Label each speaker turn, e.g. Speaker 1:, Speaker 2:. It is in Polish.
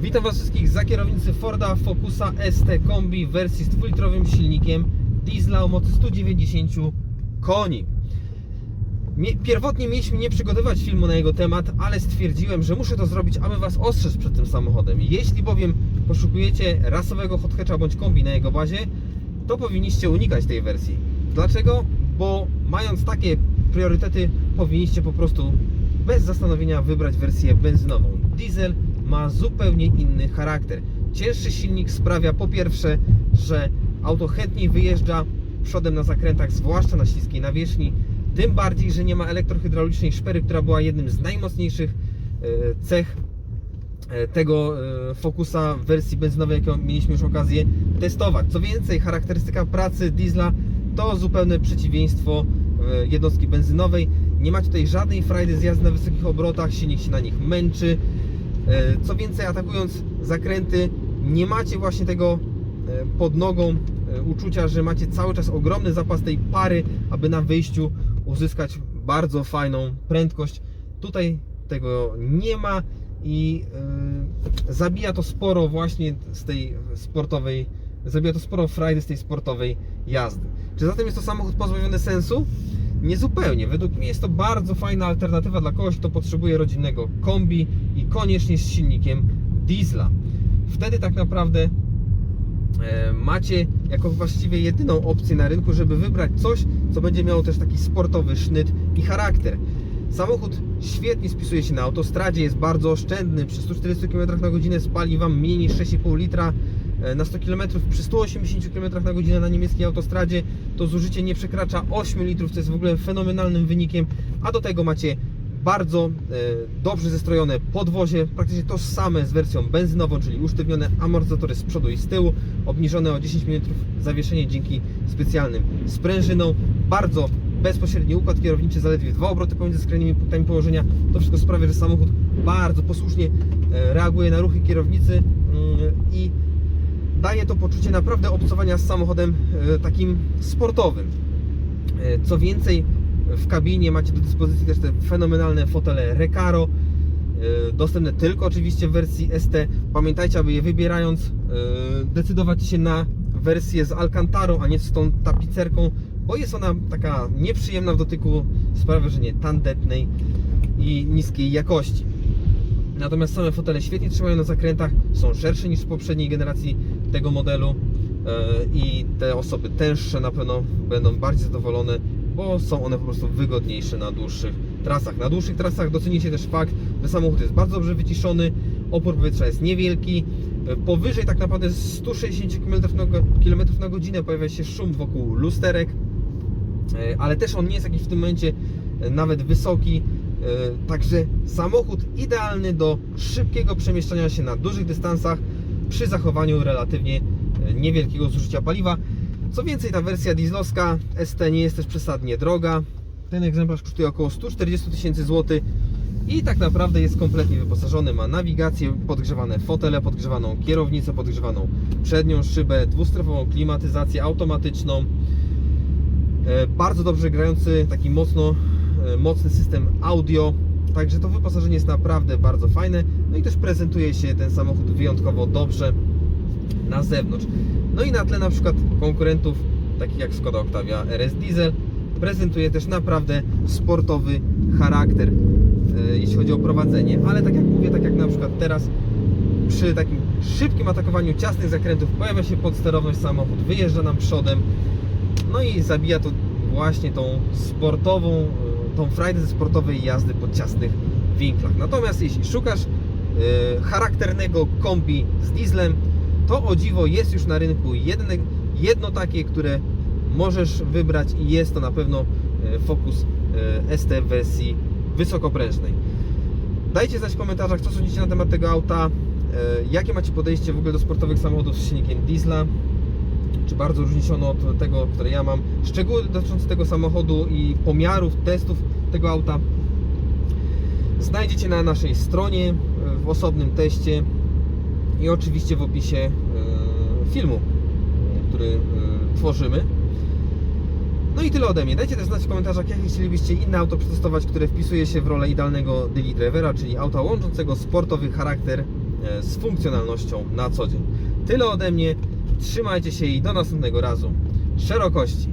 Speaker 1: Witam Was wszystkich za kierownicy Forda Focusa ST Kombi w wersji z dwulitrowym silnikiem diesla o mocy 190 koni. Pierwotnie mieliśmy nie przygotowywać filmu na jego temat, ale stwierdziłem, że muszę to zrobić, aby Was ostrzec przed tym samochodem. Jeśli bowiem poszukujecie rasowego hot hatcha bądź kombi na jego bazie, to powinniście unikać tej wersji. Dlaczego? Bo mając takie priorytety, powinniście po prostu bez zastanowienia wybrać wersję benzynową. Diesel ma zupełnie inny charakter. Cięższy silnik sprawia po pierwsze, że auto chętniej wyjeżdża przodem na zakrętach, zwłaszcza na śliskiej nawierzchni. Tym bardziej, że nie ma elektrohydraulicznej szpery, która była jednym z najmocniejszych e, cech e, tego e, Focusa w wersji benzynowej, jaką mieliśmy już okazję testować. Co więcej, charakterystyka pracy diesla to zupełne przeciwieństwo jednostki benzynowej. Nie macie tutaj żadnej frajdy z jazdy na wysokich obrotach, silnik się na nich męczy. E, Co więcej, atakując zakręty, nie macie właśnie tego e, pod nogą e, uczucia, że macie cały czas ogromny zapas tej pary, aby na wyjściu uzyskać bardzo fajną prędkość. Tutaj tego nie ma i zabija to sporo właśnie z tej sportowej, zabija to sporo frajdy z tej sportowej jazdy. Czy zatem jest to samochód pozbawiony sensu? Niezupełnie. Według mnie jest to bardzo fajna alternatywa dla kogoś, kto potrzebuje rodzinnego kombi i koniecznie z silnikiem diesla. Wtedy tak naprawdę e, macie jako właściwie jedyną opcję na rynku, żeby wybrać coś, co będzie miało też taki sportowy sznyt i charakter. Samochód świetnie spisuje się na autostradzie, jest bardzo oszczędny. Przy 140 km na godzinę spali Wam mniej niż 6,5 litra na 100 km. Przy 180 km na godzinę na niemieckiej autostradzie to zużycie nie przekracza 8 litrów, co jest w ogóle fenomenalnym wynikiem. A do tego macie bardzo e, dobrze zestrojone podwozie, praktycznie tożsame z wersją benzynową, czyli usztywnione amortyzatory z przodu i z tyłu, obniżone o 10 mm zawieszenie dzięki specjalnym sprężynom, bardzo bezpośredni układ kierowniczy, zaledwie dwa obroty pomiędzy skrajnymi punktami położenia. To wszystko sprawia, że samochód bardzo posłusznie e, reaguje na ruchy kierownicy mm, i daje to poczucie naprawdę obcowania z samochodem e, takim sportowym. E, Co więcej, w kabinie macie do dyspozycji też te fenomenalne fotele Recaro, e, dostępne tylko oczywiście w wersji ST. Pamiętajcie, aby je wybierając, decydować się na wersję z Alcantarą, a nie z tą tapicerką, bo jest ona taka nieprzyjemna w dotyku, sprawia wrażenie tandetnej i niskiej jakości. Natomiast same fotele świetnie trzymają na zakrętach, są szersze niż w poprzedniej generacji tego modelu e, i te osoby tęższe na pewno będą bardziej zadowolone, bo są one po prostu wygodniejsze na dłuższych trasach. Na dłuższych trasach docenicie też fakt, że samochód jest bardzo dobrze wyciszony, opór powietrza jest niewielki, e, powyżej tak naprawdę 160 km na, godzinę pojawia się szum wokół lusterek, E, ale też on nie jest jakiś w tym momencie nawet wysoki. Także samochód idealny do szybkiego przemieszczania się na dużych dystansach przy zachowaniu relatywnie e, niewielkiego zużycia paliwa. Co więcej, ta wersja dieslowska ST nie jest też przesadnie droga. Ten egzemplarz kosztuje około 140 tysięcy złotych i tak naprawdę jest kompletnie wyposażony. Ma nawigację, podgrzewane fotele, podgrzewaną kierownicę, podgrzewaną przednią szybę, dwustrefową klimatyzację automatyczną. E, Bardzo dobrze grający, taki mocno e, mocny system audio. Także to wyposażenie jest naprawdę bardzo fajne. No i też prezentuje się ten samochód wyjątkowo dobrze na zewnątrz. No i na tle na przykład konkurentów, takich jak Skoda Octavia RS Diesel, prezentuje też naprawdę sportowy charakter, e, jeśli chodzi o prowadzenie. Ale tak jak mówię, tak jak na przykład teraz przy takim szybkim atakowaniu ciasnych zakrętów pojawia się podsterowność samochód, wyjeżdża nam przodem, no i zabija to właśnie tą sportową, e, tą frajdę ze sportowej jazdy po ciasnych winklach. Natomiast jeśli szukasz e, charakternego kombi z dieslem, to o dziwo jest już na rynku jedne, jedno takie, które możesz wybrać i jest to na pewno e, Focus e, ST w wersji wysokoprężnej. Dajcie znać w komentarzach, co sądzicie na temat tego auta, jakie macie podejście w ogóle do sportowych samochodów z silnikiem diesla, czy bardzo różni się ono od tego, które ja mam. Szczegóły dotyczące tego samochodu i pomiarów, testów tego auta znajdziecie na naszej stronie e, w osobnym teście i oczywiście w opisie e, filmu, e, który tworzymy. No i tyle ode mnie. Dajcie też znać w komentarzach, jakie chcielibyście inne auto przetestować, które wpisuje się w rolę idealnego daily drivera, czyli auta łączącego sportowy charakter z funkcjonalnością na co dzień. Tyle ode mnie. Trzymajcie się i do następnego razu. Szerokości